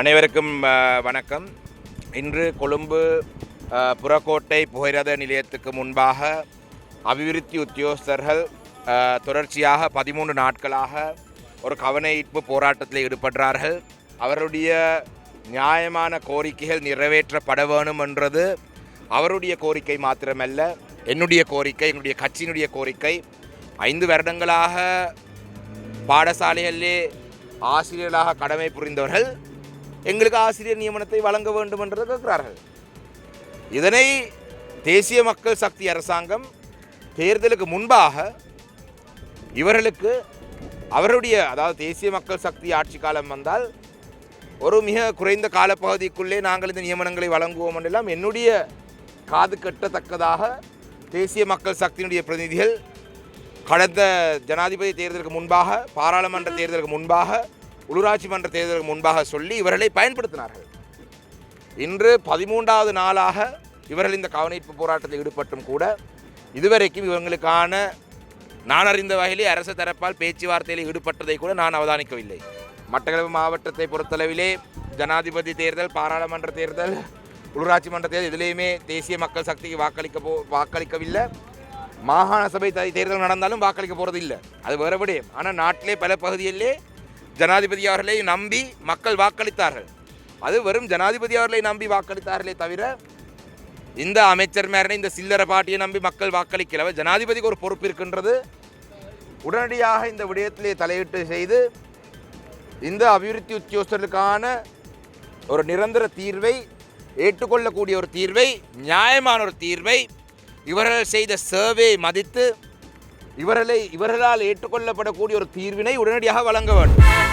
அனைவருக்கும் வணக்கம். இன்று கொழும்பு புறக்கோட்டை புகைரத நிலையத்துக்கு முன்பாக அபிவிருத்தி உத்தியோகஸ்தர்கள் தொடர்ச்சியாக பதிமூன்று நாட்களாக ஒரு கவனஈர்ப்பு போராட்டத்தில் ஈடுபடுறார்கள். அவருடைய நியாயமான கோரிக்கைகள் நிறைவேற்றப்பட வேணும் என்றது அவருடைய கோரிக்கை மாத்திரமல்ல என்னுடைய கோரிக்கை என்னுடைய கட்சியினுடைய கோரிக்கை. ஐந்து வருடங்களாக பாடசாலைகளிலே ஆசிரியர்களாக கடமை புரிந்தவர்கள் எங்களுக்கு ஆசிரியர் நியமனத்தை வழங்க வேண்டும் என்று கேட்கிறார்கள். இதனை தேசிய மக்கள் சக்தி அரசாங்கம் தேர்தலுக்கு முன்பாக இவர்களுக்கு அவருடைய அதாவது தேசிய மக்கள் சக்தி ஆட்சி காலம் வந்தால் ஒரு மிக குறைந்த காலப்பகுதிக்குள்ளே நாங்கள் இந்த நியமனங்களை வழங்குவோம் என்றெல்லாம் என்னுடைய காது கட்டத்தக்கதாக தேசிய மக்கள் சக்தியினுடைய பிரதிநிதிகள் கடந்த ஜனாதிபதி தேர்தலுக்கு முன்பாக பாராளுமன்ற தேர்தலுக்கு முன்பாக உள்ளூராட்சி மன்ற தேர்தலுக்கு முன்பாக சொல்லி இவர்களை பயன்படுத்தினார்கள். இன்று பதிமூன்றாவது நாளாக இவர்கள் இந்த கவனிப்பு போராட்டத்தில் ஈடுபட்டும் கூட இதுவரைக்கும் இவங்களுக்கான நான் அறிந்த வகையிலே அரசு தரப்பால் பேச்சுவார்த்தையில் ஈடுபட்டதை கூட நான் அவதானிக்கவில்லை. மட்டக்களப்பு மாவட்டத்தை பொறுத்தளவிலே ஜனாதிபதி தேர்தல் பாராளுமன்ற தேர்தல் உள்ளூராட்சி மன்ற தேர்தல் இதிலேயுமே தேசிய மக்கள் சக்திக்கு வாக்களிக்க போ வாக்களிக்கவில்லை. மாகாண சபை தேர்தல் நடந்தாலும் வாக்களிக்க போகிறது இல்லை அது வேறுபடியும் ஆனால் நாட்டிலே பல பகுதிகளிலே ஜனாதிபதி அவர்களை நம்பி மக்கள் வாக்களித்தார்கள். அது வெறும் ஜனாதிபதி அவர்களை நம்பி வாக்களித்தார்களே தவிர இந்த அமைச்சர் மேரனை இந்த சில்லறை பாட்டியை நம்பி மக்கள் வாக்களிக்கல. ஜனாதிபதிக்கு ஒரு பொறுப்பு இருக்கின்றது. உடனடியாக இந்த விடயத்திலே தலையிட்டு செய்து இந்த அபிவிருத்தி உத்தியோகஸ்தர்களுக்கான ஒரு நிரந்தர தீர்வை ஏற்றுக்கொள்ளக்கூடிய ஒரு தீர்வை நியாயமான ஒரு தீர்வை இவர்கள் செய்த சர்வே மதித்து இவர்களை இவர்களால் ஏற்றுக்கொள்ளப்படக்கூடிய ஒரு தீர்வினை உடனடியாக வழங்க வேண்டும்.